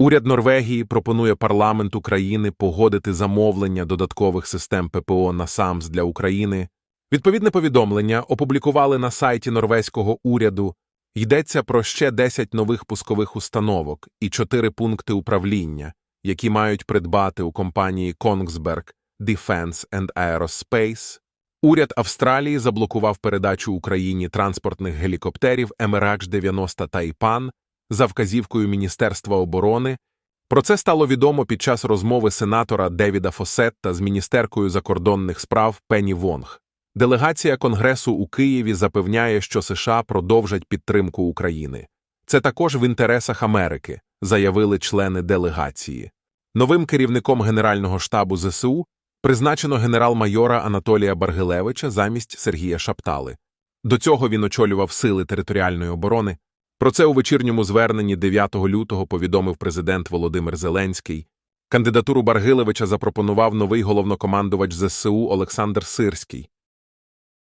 Уряд Норвегії пропонує парламенту країни погодити замовлення додаткових систем ППО на САМС для України. Відповідне повідомлення опублікували на сайті норвезького уряду. Йдеться про ще 10 нових пускових установок і 4 пункти управління, які мають придбати у компанії Kongsberg Defence and Aerospace. Уряд Австралії заблокував передачу Україні транспортних гелікоптерів МРАК-90 Тайпан за вказівкою Міністерства оборони. Про це стало відомо під час розмови сенатора Девіда Фосетта з міністеркою закордонних справ Пенні Вонг. Делегація Конгресу у Києві запевняє, що США продовжать підтримку України. Це також в інтересах Америки, заявили члени делегації. Новим керівником Генерального штабу ЗСУ призначено генерал-майора Анатолія Баргилевича замість Сергія Шаптали. До цього він очолював сили територіальної оборони. Про це у вечірньому зверненні 9 лютого повідомив президент Володимир Зеленський. Кандидатуру Баргилевича запропонував новий головнокомандувач ЗСУ Олександр Сирський.